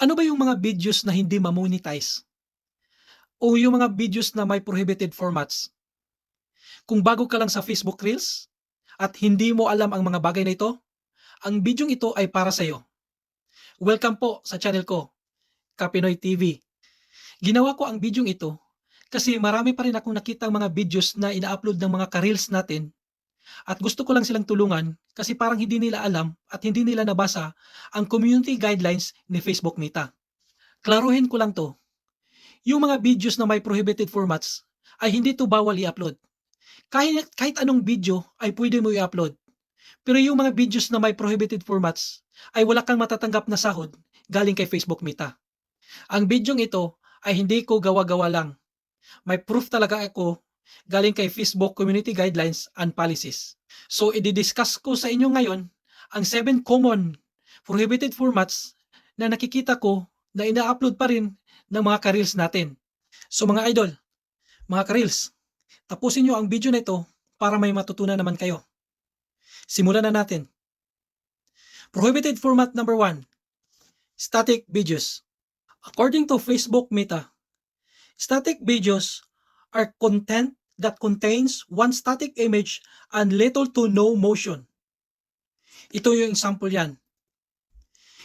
Ano ba yung mga videos na hindi ma-monetize? O yung mga videos na may prohibited formats? Kung bago ka lang sa Facebook Reels at hindi mo alam ang mga bagay na ito, ang bidyong ito ay para sa iyo. Welcome po sa channel ko, Kapinoy TV. Ginawa ko ang bidyong ito kasi marami pa rin akong nakitang mga videos na ina-upload ng mga ka-reels natin at gusto ko lang silang tulungan kasi parang hindi nila alam at hindi nila nabasa ang community guidelines ni Facebook Meta. Klaruhin ko lang to. Yung mga videos na may prohibited formats ay hindi to bawal i-upload. Kahit, kahit anong video ay pwede mo i-upload. Pero yung mga videos na may prohibited formats ay wala kang matatanggap na sahod galing kay Facebook Meta. Ang bidyong ito ay hindi ko gawa-gawa lang. May proof talaga ako galing kay Facebook Community Guidelines and Policies. So, i-discuss ko sa inyo ngayon ang 7 common prohibited formats na nakikita ko na ina-upload pa rin ng mga ka-reels natin. So mga idol, mga ka-reels, tapusin nyo ang video na ito para may matutunan naman kayo. Simulan na natin. Prohibited format number 1, static videos. According to Facebook Meta, static videos are content that contains one static image and little to no motion. Ito yung example yan.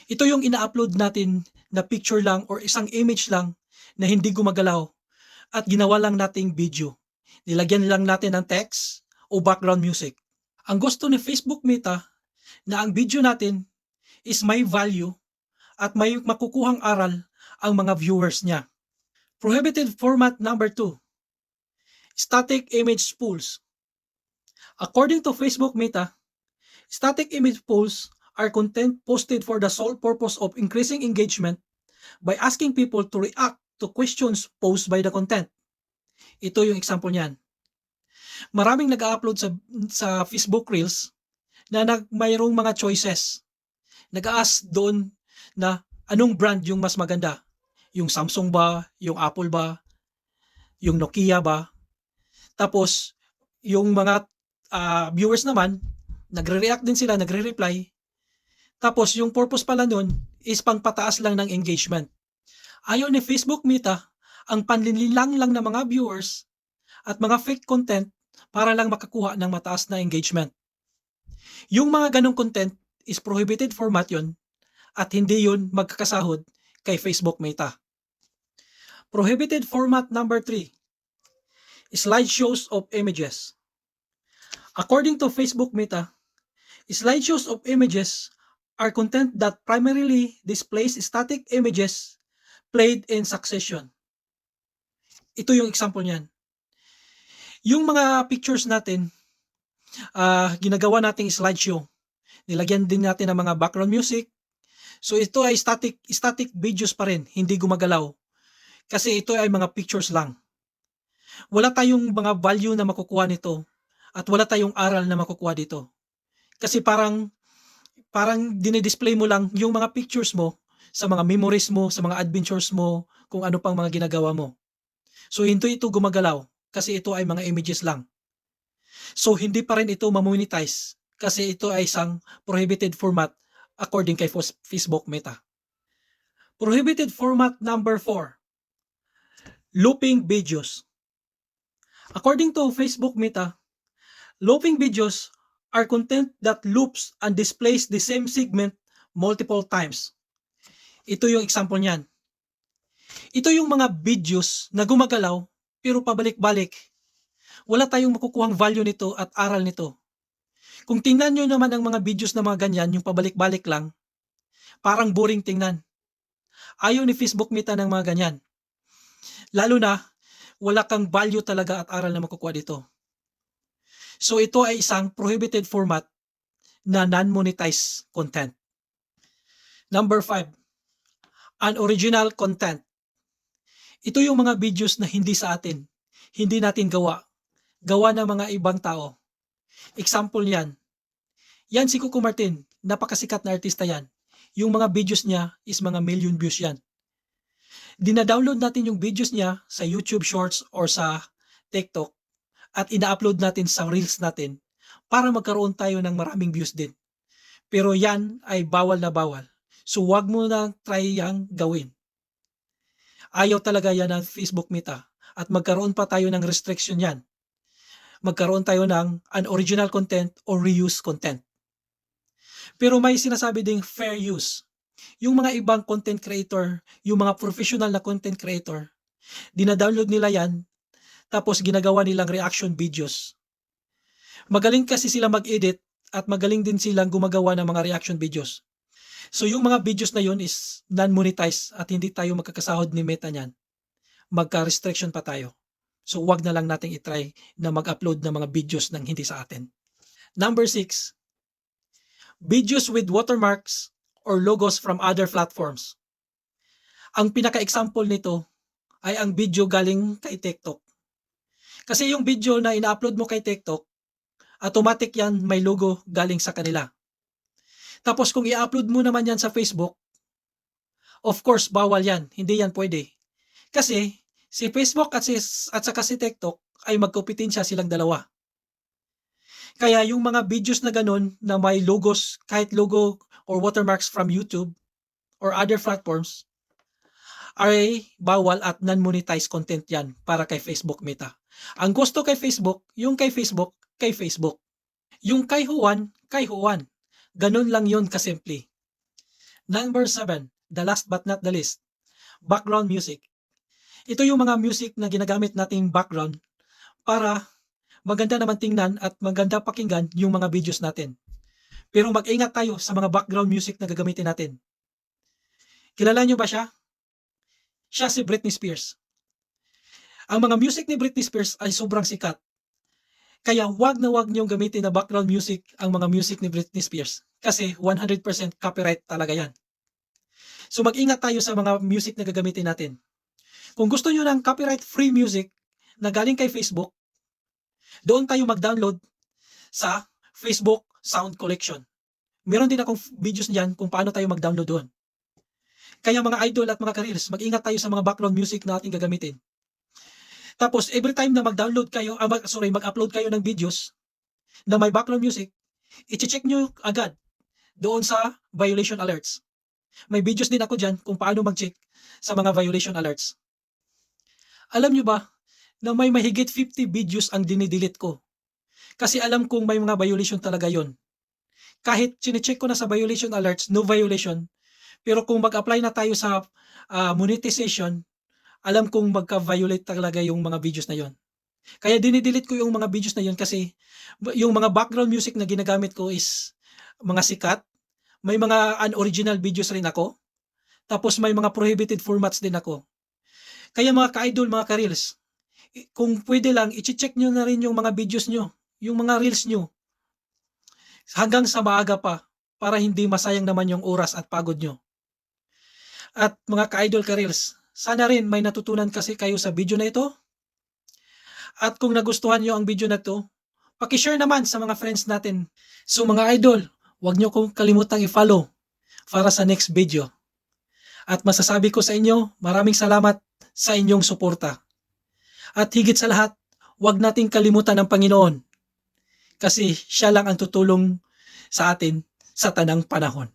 Ito yung ina-upload natin na picture lang or isang image lang na hindi gumagalaw at ginawa lang nating video. Nilagyan lang natin ng text o background music. Ang gusto ni Facebook Meta na ang video natin is may value at may makukuhang aral ang mga viewers niya. Prohibited format number 2. Static image pools. According to Facebook Meta, static image pools are content posted for the sole purpose of increasing engagement by asking people to react to questions posed by the content. Ito yung example niyan. Maraming nag-upload sa, sa Facebook Reels na nag, mayroong mga choices. Nag-ask doon na anong brand yung mas maganda. Yung Samsung ba? Yung Apple ba? Yung Nokia ba? Tapos, yung mga ah, viewers naman, nagre-react din sila, nagre-reply. Tapos, yung purpose pala nun is pangpataas lang ng engagement. Ayaw ni Facebook Meta, ang panlinlang lang ng mga viewers at mga fake content para lang makakuha ng mataas na engagement. Yung mga ganong content is prohibited format yon at hindi yun magkakasahod kay Facebook Meta. Prohibited format number 3 slideshows of images. According to Facebook Meta, slideshows of images are content that primarily displays static images played in succession. Ito yung example niyan. Yung mga pictures natin, ah, ginagawa nating slideshow. Nilagyan din natin ng mga background music. So ito ay static static videos pa rin, hindi gumagalaw. Kasi ito ay mga pictures lang. Wala tayong mga value na makukuha nito at wala tayong aral na makukuha dito. Kasi parang parang dinidisplay mo lang yung mga pictures mo sa mga memories mo, sa mga adventures mo, kung ano pang mga ginagawa mo. So hindi ito gumagalaw kasi ito ay mga images lang. So hindi pa rin ito mamonetize kasi ito ay isang prohibited format according kay Facebook Meta. Prohibited format number 4. Looping videos. According to Facebook Meta, looping videos are content that loops and displays the same segment multiple times. Ito yung example niyan. Ito yung mga videos na gumagalaw pero pabalik-balik. Wala tayong makukuhang value nito at aral nito. Kung tingnan nyo naman ang mga videos na mga ganyan, yung pabalik-balik lang, parang boring tingnan. Ayaw ni Facebook Meta ng mga ganyan. Lalo na, wala kang value talaga at aral na makukuha dito. So ito ay isang prohibited format na non-monetized content. Number 5, unoriginal content. Ito yung mga videos na hindi sa atin, hindi natin gawa, gawa ng mga ibang tao. Example yan. Yan si Coco Martin, napakasikat na artista yan. Yung mga videos niya is mga million views yan. Dina-download natin yung videos niya sa YouTube Shorts or sa TikTok at ina-upload natin sa Reels natin para magkaroon tayo ng maraming views din. Pero yan ay bawal na bawal. So wag mo na try yang gawin. Ayaw talaga yan ng Facebook Meta at magkaroon pa tayo ng restriction yan. Magkaroon tayo ng unoriginal content or reuse content. Pero may sinasabi ding fair use. Yung mga ibang content creator, yung mga professional na content creator, dinadownload nila yan, tapos ginagawa nilang reaction videos. Magaling kasi sila mag-edit at magaling din silang gumagawa ng mga reaction videos. So yung mga videos na yun is non-monetized at hindi tayo magkakasahod ni Meta niyan. Magka-restriction pa tayo. So wag na lang nating itry na mag-upload ng mga videos ng hindi sa atin. Number 6. Videos with watermarks or logos from other platforms. Ang pinaka-example nito ay ang video galing kay TikTok. Kasi yung video na ina-upload mo kay TikTok, automatic yan may logo galing sa kanila. Tapos kung i-upload mo naman yan sa Facebook, of course, bawal yan. Hindi yan pwede. Kasi si Facebook at, si, at saka si TikTok ay magkompetensya silang dalawa. Kaya yung mga videos na ganun na may logos, kahit logo or watermarks from YouTube or other platforms, ay bawal at non-monetized content yan para kay Facebook Meta. Ang gusto kay Facebook, yung kay Facebook, kay Facebook. Yung kay Juan, kay Juan. Ganun lang yun kasimple. Number 7, the last but not the least, background music. Ito yung mga music na ginagamit nating background para maganda naman tingnan at maganda pakinggan yung mga videos natin. Pero mag-ingat tayo sa mga background music na gagamitin natin. Kilala nyo ba siya? Siya si Britney Spears. Ang mga music ni Britney Spears ay sobrang sikat. Kaya wag na wag niyong gamitin na background music ang mga music ni Britney Spears. Kasi 100% copyright talaga yan. So mag-ingat tayo sa mga music na gagamitin natin. Kung gusto niyo ng copyright-free music na galing kay Facebook, doon tayo mag-download sa Facebook Sound Collection. Meron din akong videos niyan kung paano tayo mag-download doon. Kaya mga idol at mga careers, mag-ingat tayo sa mga background music na ating gagamitin. Tapos every time na mag-download kayo, ah, mag, sorry, mag-upload kayo ng videos na may background music, i-check nyo agad doon sa violation alerts. May videos din ako dyan kung paano mag-check sa mga violation alerts. Alam nyo ba na may mahigit 50 videos ang dinidelete ko? Kasi alam kong may mga violation talaga yon. Kahit chinecheck ko na sa violation alerts, no violation, pero kung mag-apply na tayo sa uh, monetization, alam kong magka-violate talaga yung mga videos na yon. Kaya dinidelete ko yung mga videos na yon kasi yung mga background music na ginagamit ko is mga sikat, may mga unoriginal videos rin ako, tapos may mga prohibited formats din ako. Kaya mga ka-idol, mga ka-reels, kung pwede lang, i-check nyo na rin yung mga videos nyo, yung mga reels nyo, hanggang sa maaga pa, para hindi masayang naman yung oras at pagod nyo. At mga ka-idol ka-reels, sana rin may natutunan kasi kayo sa video na ito. At kung nagustuhan nyo ang video na to, pakishare naman sa mga friends natin. So mga idol, huwag nyo kong kalimutang i-follow para sa next video. At masasabi ko sa inyo, maraming salamat sa inyong suporta. At higit sa lahat, huwag nating kalimutan ang Panginoon kasi siya lang ang tutulong sa atin sa tanang panahon.